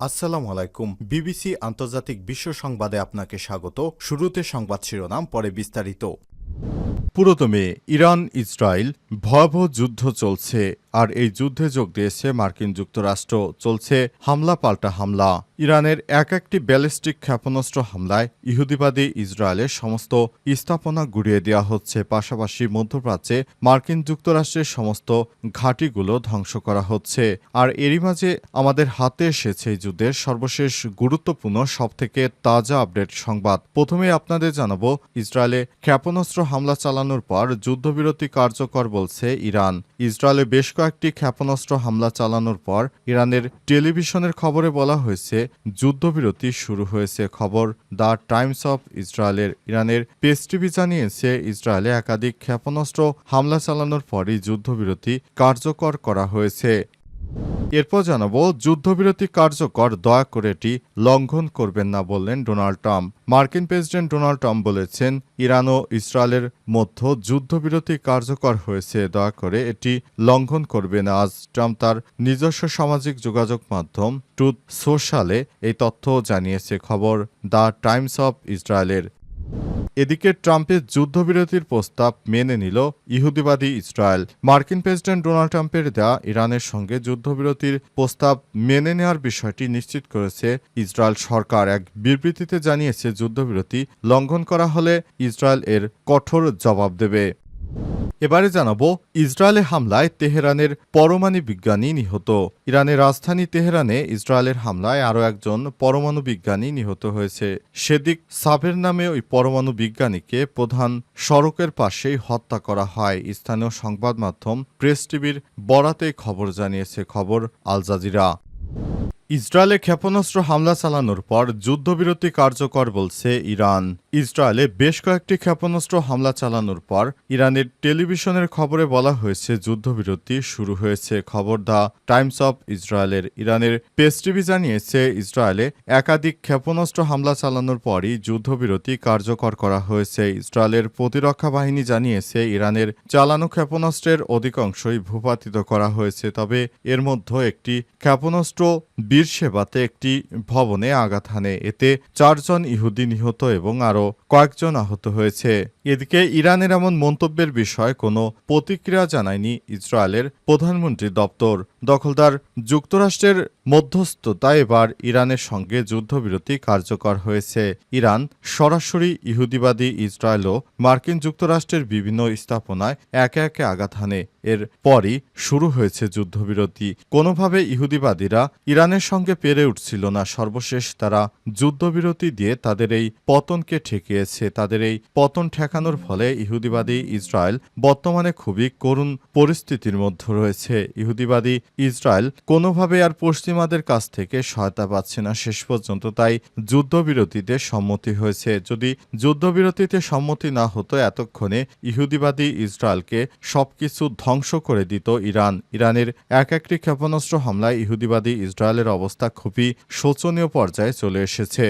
আসসালামু আলাইকুম। বিবিসি আন্তর্জাতিক বিশ্ব সংবাদে আপনাকে স্বাগত। শুরুতে সংবাদ শিরোনাম, পরে বিস্তারিত। পুরোদমে ইরান ইসরায়েল ভয়াবহ যুদ্ধ চলছে। আর এই যুদ্ধে যোগ দিয়েছে মার্কিন যুক্তরাষ্ট্র। চলছে হামলা, পাল্টা হামলা। ইরানের এক একটি ব্যালিস্টিক ক্ষেপণাস্ত্র হামলায় ইহুদিবাদী ইসরায়েলের সমস্ত স্থাপনা গুড়িয়ে দেওয়া হচ্ছে। পাশাপাশি মধ্যপ্রাচ্যে মার্কিন যুক্তরাষ্ট্রের সমস্ত ঘাঁটিগুলো ধ্বংস করা হচ্ছে। আর এরই মাঝে আমাদের হাতে এসেছে এই যুদ্ধের সর্বশেষ গুরুত্বপূর্ণ, সবথেকে তাজা আপডেট সংবাদ। প্রথমে আপনাদের জানাব, ইসরায়েলে ক্ষেপণাস্ত্র হামলা চালানোর পর যুদ্ধবিরতি কার্যকর বলছে ইরান। ইসরায়েলে বেশ কয়েকটি ক্ষেপণাস্ত্র হামলা চালানোর পর ইরানের টেলিভিশনের খবরে বলা হয়েছে, যুদ্ধবিরতি শুরু হয়েছে। খবর, দ্য টাইমস অফ ইসরায়েলের। ইরানের পেস টিভি জানিয়েছে, ইসরায়েলে একাধিক ক্ষেপণাস্ত্র হামলা চালানোর পরই যুদ্ধবিরতি কার্যকর করা হয়েছে। এরপর জানাব, যুদ্ধবিরতি কার্যকর, দয়া করে এটি লঙ্ঘন করবেন না বললেন ডোনাল্ড ট্রাম্প। মার্কিন প্রেসিডেন্ট ডোনাল্ড ট্রাম্প বলেছেন, ইরান ও ইসরায়েলের মধ্যে যুদ্ধবিরতি কার্যকর হয়েছে, দয়া করে এটি লঙ্ঘন করবে না। আজ ট্রাম্প তার নিজস্ব সামাজিক যোগাযোগ মাধ্যম ট্রুথ সোশ্যালে এই তথ্য জানিয়েছে। খবর দ্য টাইমস অফ ইসরায়েলের। এদিকে ট্রাম্পের যুদ্ধবিরতির প্রস্তাব মেনে নিল ইহুদিবাদী ইসরায়েল। মার্কিন প্রেসিডেন্ট ডোনাল্ড ট্রাম্পের দেয়া ইরানের সঙ্গে যুদ্ধবিরতির প্রস্তাব মেনে নেওয়ার বিষয়টি নিশ্চিত করেছে ইসরায়েল সরকার। এক বিবৃতিতে জানিয়েছে, যুদ্ধবিরতি লঙ্ঘন করা হলে ইসরায়েল এর কঠোর জবাব দেবে। এবারে জানাব, ইসরায়েলে হামলায় তেহরানের পরমাণু বিজ্ঞানী নিহত। ইরানের রাজধানী তেহরানে ইসরায়েলের হামলায় আরও একজন পরমাণু বিজ্ঞানী নিহত হয়েছে। সেদিক সাবের নামে ওই পরমাণু বিজ্ঞানীকে প্রধান সড়কের পাশেই হত্যা করা হয়। স্থানীয় সংবাদ মাধ্যম প্রেস টিভির বরাতে খবর জানিয়েছে খবর আল জাজিরা। ইসরায়েলে ক্ষেপণাস্ত্র হামলা চালানোর পর যুদ্ধবিরতি কার্যকর বলছে ইরান। ইসরায়েলে বেশ কয়েকটি ক্ষেপণাস্ত্র হামলা চালানোর পর ইরানের টেলিভিশনের খবরে বলা হয়েছে, যুদ্ধবিরতি শুরু হয়েছে। খবর দ্য টাইমস অফ ইসরায়েলের। ইরানের পেস টিভি জানিয়েছে, ইসরায়েলে একাধিক ক্ষেপণাস্ত্র হামলা চালানোর পরই যুদ্ধবিরতি কার্যকর করা হয়েছে। ইসরায়েলের প্রতিরক্ষা বাহিনী জানিয়েছে, ইরানের চালানো ক্ষেপণাস্ত্রের অধিকাংশই ভূপাতিত করা হয়েছে। তবে এর মধ্যে একটি ক্ষেপণাস্ত্র বীর সেবাতে একটি ভবনে আঘাত হানে। এতে চারজন ইহুদি নিহত এবং আরও কয়েকজন আহত হয়েছে। এদিকে ইরানের এমন মন্তব্যের বিষয়ে কোনো প্রতিক্রিয়া জানায়নি ইসরায়েলের প্রধানমন্ত্রী দপ্তর। দখলদার যুক্তরাষ্ট্রের মধ্যস্থতা এবার ইরানের সঙ্গে যুদ্ধবিরতি কার্যকর হয়েছে। ইরান সরাসরি ইহুদিবাদী ইসরায়েল ও মার্কিন যুক্তরাষ্ট্রের বিভিন্ন স্থাপনায় একে একে আঘাত হানে। এর পরই শুরু হয়েছে যুদ্ধবিরতি। কোনোভাবে ইহুদিবাদীরা ইরানের সঙ্গে পেরে উঠছিল না। সর্বশেষ তারা যুদ্ধবিরতি দিয়ে তাদের এই পতনকে ঠেকিয়েছে। তাদের এই পতন ঠেকানোর ফলে ইহুদিবাদী ইসরায়েল বর্তমানে খুবই করুণ পরিস্থিতির মধ্যে রয়েছে। ইহুদিবাদী ইসরায়েল কোনোভাবে আর পশ্চিমাদের কাছ থেকে সহায়তা পাচ্ছে না। শেষ পর্যন্ত তাই যুদ্ধবিরতিতে সম্মতি হয়েছে। যদি যুদ্ধবিরতিতে সম্মতি না হতো, এতক্ষণে ইহুদিবাদী ইসরায়েলকে সবকিছু ধ্বংস করে দিত ইরান। ইরানের এক একটি ক্ষেপণাস্ত্র হামলায় ইহুদিবাদী ইসরায়েলের অবস্থা খুবই শোচনীয় পর্যায়ে চলে এসেছে।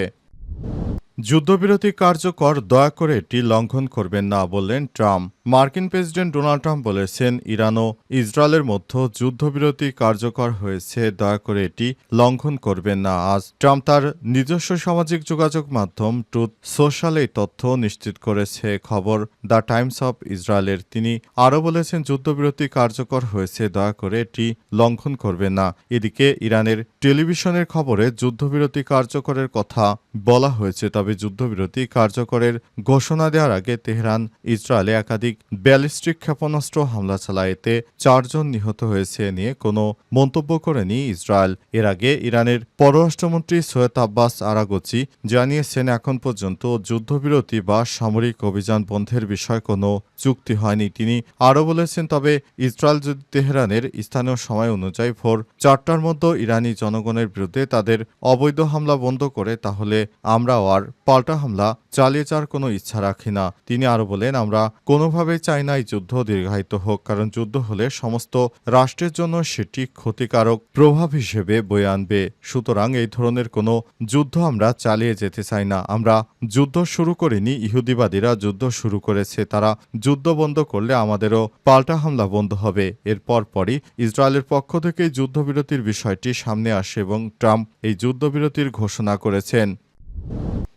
যুদ্ধবিরতি কার্যকর, দয়া করে এটি লঙ্ঘন করবেন না বললেন ট্রাম্প। মার্কিন প্রেসিডেন্ট ডোনাল্ড ট্রাম্প বলেছেন, ইরান ও ইসরায়েলের মধ্যে যুদ্ধবিরতি কার্যকর হয়েছে, দয়া করে এটি লঙ্ঘন করবেন না। আজ ট্রাম্প তার নিজস্ব সামাজিক যোগাযোগ মাধ্যম ট্রুথ সোশ্যাল এই তথ্য নিশ্চিত করেছে। খবর দ্য টাইমস অফ ইসরায়েলের। তিনি আরও বলেছেন, যুদ্ধবিরতি কার্যকর হয়েছে, দয়া করে এটি লঙ্ঘন করবেন না। এদিকে ইরানের টেলিভিশনের খবরে যুদ্ধবিরতি কার্যকরের কথা বলা হয়েছে, তবে যুদ্ধবিরতি কার্যকরের ঘোষণা দেওয়ার আগে তেহরান, ইসরায়েলে একাধিক ব্যালিস্টিক ক্ষেপণাস্ত্র হামলা চালায় এতে চারজন নিহত হয়েছে নিয়ে কোনো মন্তব্য করেনি ইসরায়েল। এর আগে ইরানের পররাষ্ট্রমন্ত্রী সৈয়দ আব্বাস আরাগোচি জানিয়েছেন, এখন পর্যন্ত যুদ্ধবিরতি বা সামরিক অভিযান বন্ধের বিষয়ে কোনো চুক্তি হয়নি। তিনি আরও বলেছেন, তবে ইসরায়েল যদি তেহরানের স্থানীয় সময় অনুযায়ী ভোর চারটার মধ্যে ইরানি জনগণের বিরুদ্ধে তাদের অবৈধ হামলা বন্ধ করে, তাহলে আমরাও আর পাল্টা হামলা চালিয়ে যাওয়ার কোনো ইচ্ছা রাখি না। তিনি আরও বলেন, আমরা কোনোভাবে কোনোভাবেই চায় না এই যুদ্ধ দীর্ঘায়িত হোক, কারণ যুদ্ধ হলে সমস্ত রাষ্ট্রের জন্য সেটি ক্ষতিকারক প্রভাব হিসেবে বয়ে আনবে। সুতরাং এই ধরনের কোনো যুদ্ধ আমরা চালিয়ে যেতে চাই না। আমরা যুদ্ধ শুরু করিনি, ইহুদিবাদীরা যুদ্ধ শুরু করেছে। তারা যুদ্ধ বন্ধ করলে আমাদেরও পাল্টা হামলা বন্ধ হবে। এর পরপরই ইসরায়েলের পক্ষ থেকে যুদ্ধবিরতির বিষয়টি সামনে আসে এবং ট্রাম্প এই যুদ্ধবিরতির ঘোষণা করেছেন।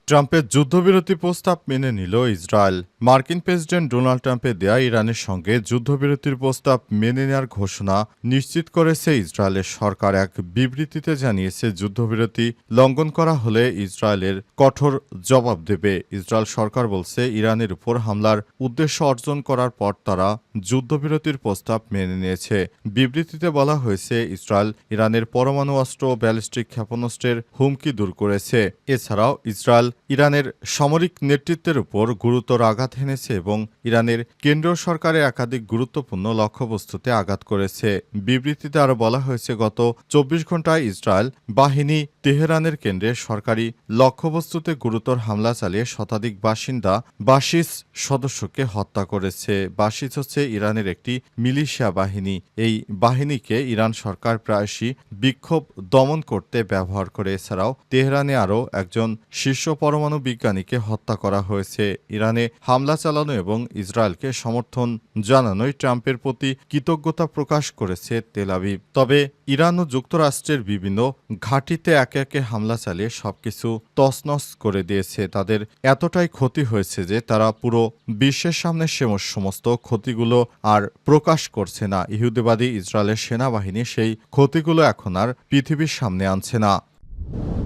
ট্রাম্পের যুদ্ধবিরতি প্রস্তাব মেনে নিল ইসরায়েল। মার্কিন প্রেসিডেন্ট ডোনাল্ড ট্রাম্পের দেয়া ইরানের সঙ্গে যুদ্ধবিরতির প্রস্তাব মেনে নেওয়ার ঘোষণা নিশ্চিত করেছে ইসরায়েলের সরকার। এক বিবৃতিতে জানিয়েছে, যুদ্ধবিরতি লঙ্ঘন করা হলে ইসরায়েলের কঠোর জবাব দেবে। ইসরায়েল সরকার বলছে, ইরানের উপর হামলার উদ্দেশ্য অর্জন করার পর তারা যুদ্ধবিরতির প্রস্তাব মেনে নিয়েছে। বিবৃতিতে বলা হয়েছে, ইসরায়েল ইরানের পরমাণু অস্ত্র ব্যালিস্টিক ক্ষেপণাস্ত্রের হুমকি দূর করেছে। এছাড়াও, ইসরায়েল ইরানের সামরিক নেতৃত্বের উপর গুরুতর আঘাত হেনেছে এবং ইরানের কেন্দ্রীয় সরকারের একাধিক গুরুত্বপূর্ণ লক্ষ্যবস্তুতে আঘাত করেছে। বিবৃতিতে আরও বলা হয়েছে, গত চব্বিশ ঘন্টায় ইসরায়েল বাহিনী তেহরানের কেন্দ্রে সরকারি লক্ষ্যবস্তুতে গুরুতর হামলা চালিয়ে শতাধিক বাসিন্দা বাসিস সদস্যকে হত্যা করেছে। বাসিস হচ্ছে ইরানের একটি মিলিশিয়া বাহিনী। এই বাহিনীকে ইরান সরকার প্রায়শই বিক্ষোভ দমন করতে ব্যবহার করে। এছাড়াও তেহরানে আরও একজন শীর্ষ পরমাণু বিজ্ঞানীকে হত্যা করা হয়েছে। ইরানে হামলা চালানো এবং ইসরায়েলকে সমর্থন জানানোই ট্রাম্পের প্রতি কৃতজ্ঞতা প্রকাশ করেছে তেলাবিব তবে ইরান ও যুক্তরাষ্ট্রের বিভিন্ন ঘাঁটিতে একে একে হামলা চালিয়ে সবকিছু তছনছ করে দিয়েছে। তাদের এতটাই ক্ষতি হয়েছে যে তারা পুরো বিশ্বের সামনে সে সমস্ত ক্ষতিগুলো আর প্রকাশ করছে না। ইহুদিবাদী ইসরায়েলের সেনাবাহিনী সেই ক্ষতিগুলো এখন আর পৃথিবীর সামনে আনছে না।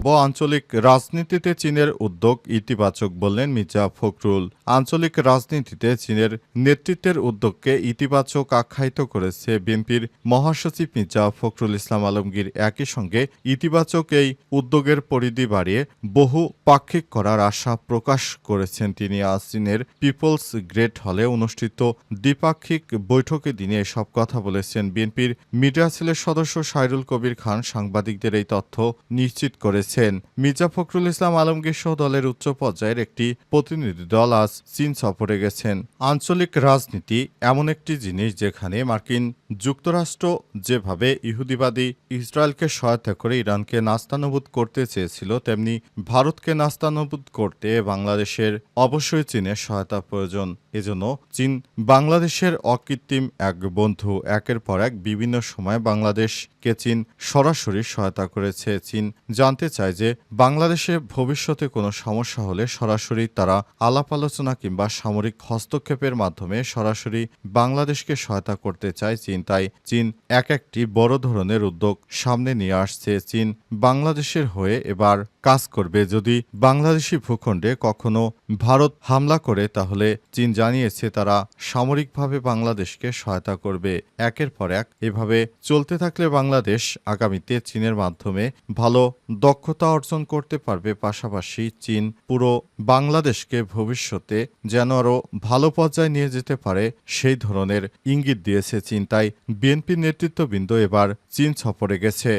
ব আঞ্চলিক রাজনীতিতে চীনের উদ্যোগ ইতিবাচক বললেন মির্জা ফখরুল। আঞ্চলিক রাজনীতিতে চীনের নেতৃত্বের উদ্যোগকে ইতিবাচক আখ্যায়িত করেছে বিএনপির মহাসচিব মির্জা ফখরুল ইসলাম আলমগীর। একই সঙ্গে ইতিবাচক এই উদ্যোগের পরিধি বাড়িয়ে বহু পাক্ষিক করার আশা প্রকাশ করেছেন তিনি। আজ চীনের পিপলস গ্রেট হলে অনুষ্ঠিত দ্বিপাক্ষিক বৈঠকে দিনে এসব কথা বলেছেন। বিএনপির মিডিয়া সেলের সদস্য সাইরুল কবির খান সাংবাদিকদের এই তথ্য নিশ্চিত করেছেন। মির্জা ফখরুল ইসলাম আলমগীর সহ দলের উচ্চ পর্যায়ের একটি প্রতিনিধি দল আজ চীন সফরে গেছেন। আঞ্চলিক রাজনীতি এমন একটি জিনিস যেখানে মার্কিন যুক্তরাষ্ট্র যেভাবে ইহুদিবাদী ইসরায়েলকে সহায়তা করে ইরানকে নাস্তানুভূত করতে চেয়েছিল, তেমনি ভারতকে নাস্তানুভূত করতে বাংলাদেশের, অবশ্যই চীনের সহায়তা প্রয়োজন। এজন্য চীন বাংলাদেশের অকৃত্রিম এক বন্ধু, একের পর এক বিভিন্ন সময় বাংলাদেশকে চীন সরাসরি সহায়তা করেছে। চীন জানতে চায় যে বাংলাদেশে ভবিষ্যতে কোনো সমস্যা হলে সরাসরি তারা আলাপ আলোচনা কিংবা সামরিক হস্তক্ষেপের মাধ্যমে সরাসরি বাংলাদেশকে সহায়তা করতে চায় চীন। তাই চীন এক একটি বড় ধরনের উদ্যোগ সামনে নিয়ে আসছে। চীন বাংলাদেশের হয়ে এবার কাজ করবে। যদি বাংলাদেশি ভূখণ্ডে কখনো ভারত হামলা করে, তাহলে চীন জানিয়েছে তারা সামরিকভাবে বাংলাদেশকে সহায়তা করবে। একের পর এক এভাবে চলতে থাকলে বাংলাদেশ আগামীতে চীনের মাধ্যমে ভালো দক্ষতা অর্জন করতে পারবে। পাশাপাশি চীন পুরো বাংলাদেশকে ভবিষ্যতে যেন আরও ভালো পর্যায়ে নিয়ে যেতে পারে, সেই ধরনের ইঙ্গিত দিয়েছে চীন। তাই বিএনপি নেতৃত্ববৃন্দ এবার চীন সফরে গেছে।